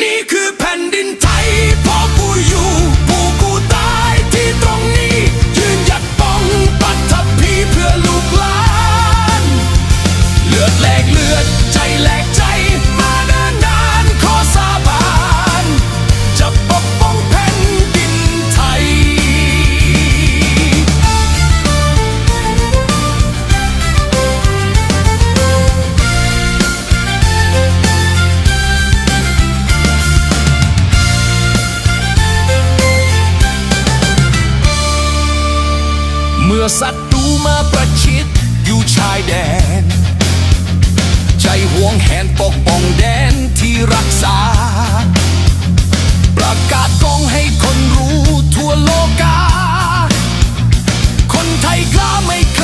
นี่ อสัตว์ดูมาประชิดอยู่ชายแดน ใจห่วงแหนปกป้องแดนที่รักษา ประกาศกองให้คนรู้ทั่วโลกา คนไทยกล้าไม่เคย